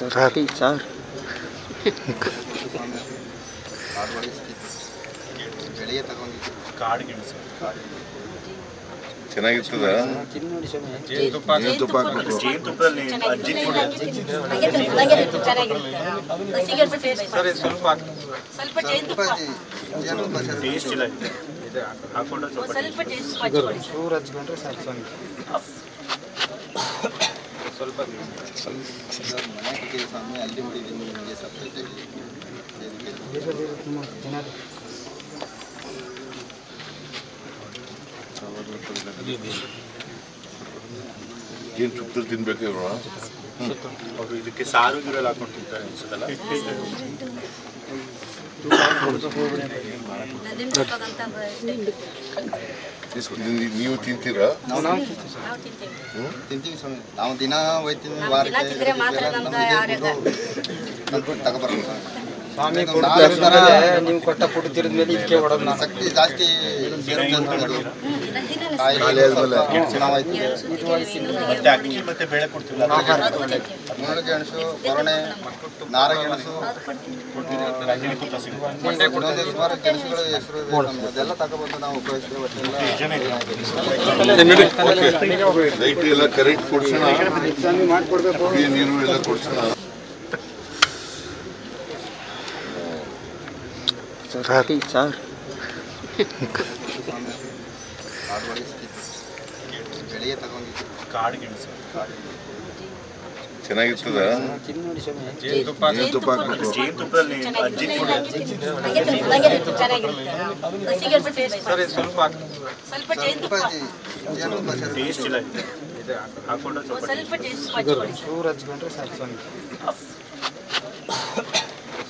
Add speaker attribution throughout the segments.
Speaker 1: Sir. ಹಾಕಿ sir.
Speaker 2: ಚೆನ್ನಾಗಿರ್ತದ?
Speaker 3: ಸ್ವಲ್ಪ
Speaker 4: ಸ್ವಲ್ಪ
Speaker 3: ಸ್ವಾಮಿ
Speaker 4: ಅಲ್ಲಿ ಹೊಡಿದ್ದೀನಿ ನಿಮಗೆ
Speaker 2: ಏನು ತುಪ್ಪದಲ್ಲಿ ಇವರು?
Speaker 5: ಅವರು ಇದಕ್ಕೆ ಸಾರು ಗಿರಲ್ಲಿ ಹಾಕೊಂಡು ತಿಂತಾರೆ ಅನ್ಸುತ್ತಲ್ಲ?
Speaker 2: ನೀವು- ನೀವು ತಿಂತೀರಾ
Speaker 6: ತಿಂತೇವೆ
Speaker 4: ಸ್ವಾಮಿ. ನಾವು ದಿನ ಹೋಯ್ತೀವಿ ವಾರಕ್ಕೆ
Speaker 6: ದಿನ
Speaker 3: ಸ್ವಾಮಿ
Speaker 4: ನಾವು
Speaker 3: ಕೊಟ್ಟ ಪುಟ್ಟು ತಿರಿದ ಮೇಲೆ ಇದಕ್ಕೆ ಹೊಡೋದು ನಾನು.
Speaker 4: ಶಕ್ತಿ ಜಾಸ್ತಿ ಸೇರುತ್ತೆ ಅಂತ ಹೇಳೋದು
Speaker 6: ನಾನು ದಿನ
Speaker 4: ಕಾಯಿ
Speaker 1: ಖಾಲಿ ಆದ್ಮೇಲೆ.
Speaker 4: ಸ್ವಲ್ಪ ನಾವು ಆಯ್ತು.
Speaker 5: ಮತ್ತೆ ಬೇಳೆ ಕೊಡ್ತೀವಲ್ಲ
Speaker 4: ಮುಳ್ಳು ಗೆಣಸು ಕೊರಣೆ ನಾರಗೆಣಸು ಸುಮಾರು ಗೆಣಸುಗಳ ಹೆಸರು. ಅದೆಲ್ಲ ತಗೊಬಂದು ನಾವು ಉಪಯೋಗಿಸ್ತೀವಿ
Speaker 2: ಲೈಟ್ ಎಲ್ಲ ಕರೆಕ್ಟ್ ಕೊಡ್ಸೋಣ. ನೀರು ಎಲ್ಲ ಕೊಡ್ಸೋಣ.
Speaker 1: ಸರ್ ಸರ್
Speaker 2: ಚೆನ್ನಾಗಿರ್ತದ
Speaker 6: ಸ್ವಲ್ಪ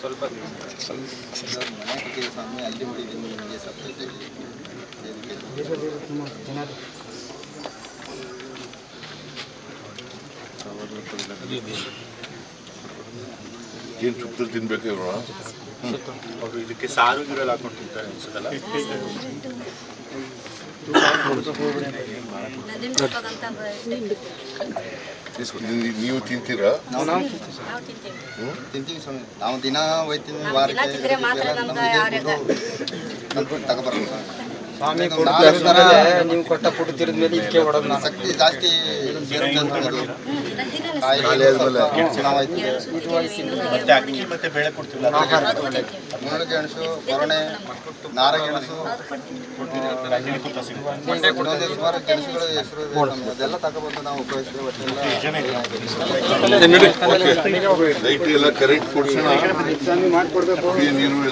Speaker 3: ಸ್ವಲ್ಪ ಸ್ವಾಮಿ
Speaker 4: ಅಲ್ಲಿ ಹೊಡಿದ್ದೀನಿ ನಿಮಗೆ
Speaker 2: ಏನು ತುಪ್ಪದಲ್ಲಿ ತಿನ್ಬೇಕು ಇವರು?
Speaker 5: ಅವರು ಇದಕ್ಕೆ ಸಾರು ಗಿರಲ್ಲಿ ಹಾಕೊಂಡು ತಿಂತಾರೆ ಅನ್ಸುತ್ತಲ್ಲ?
Speaker 2: ನೀವು- ತಿಂತೀರಾ
Speaker 6: ತಿಂತೇವೆ
Speaker 4: ಸ್ವಾಮಿ ನಾವು ದಿನ ಹೋಯ್ತೀವಿ ವಾರಕ್ಕೆ.
Speaker 6: ತಿಂದ್ರೆ
Speaker 3: ಸ್ವಾಮಿ ಕೊಡ್ತಾರೆ ನೀವು ಕೊಟ್ಟ ಪುಟ್ಟು ತಿರಿದ ಮೇಲೆ ಇದಕ್ಕೆ ಹೊಡೋದು ನಾನು.
Speaker 4: ಶಕ್ತಿ ಜಾಸ್ತಿ ಸೇರುತ್ತೆ ಅಂತ
Speaker 5: ಮತ್ತೆ ಅಕ್ಕಿ ಮತ್ತೆ ಬೇಳೆ ಕೊಡ್ತೀವಲ್ಲ
Speaker 4: ಮುಳ್ಳು ಗೆಣಸು ಕೊರಣೆ ನಾರಗೆಣಸು ಇನ್ನೊಂದು ಸುಮಾರು ಗೆಣಸುಗಳು ಹೆಸರು ಅದೆಲ್ಲ ತಗೊಬಂದು ನಾವು ಉಪಯೋಗಿಸ್ತೀವಿ ಒಟ್ಟೆಲ್ಲ
Speaker 2: ಎಲ್ಲ ಕರೆಕ್ಟ್ ಕೊಡ್ಸೋಣ.
Speaker 3: ಮಾಡ್ಕೊಡ್ಬೇಕು.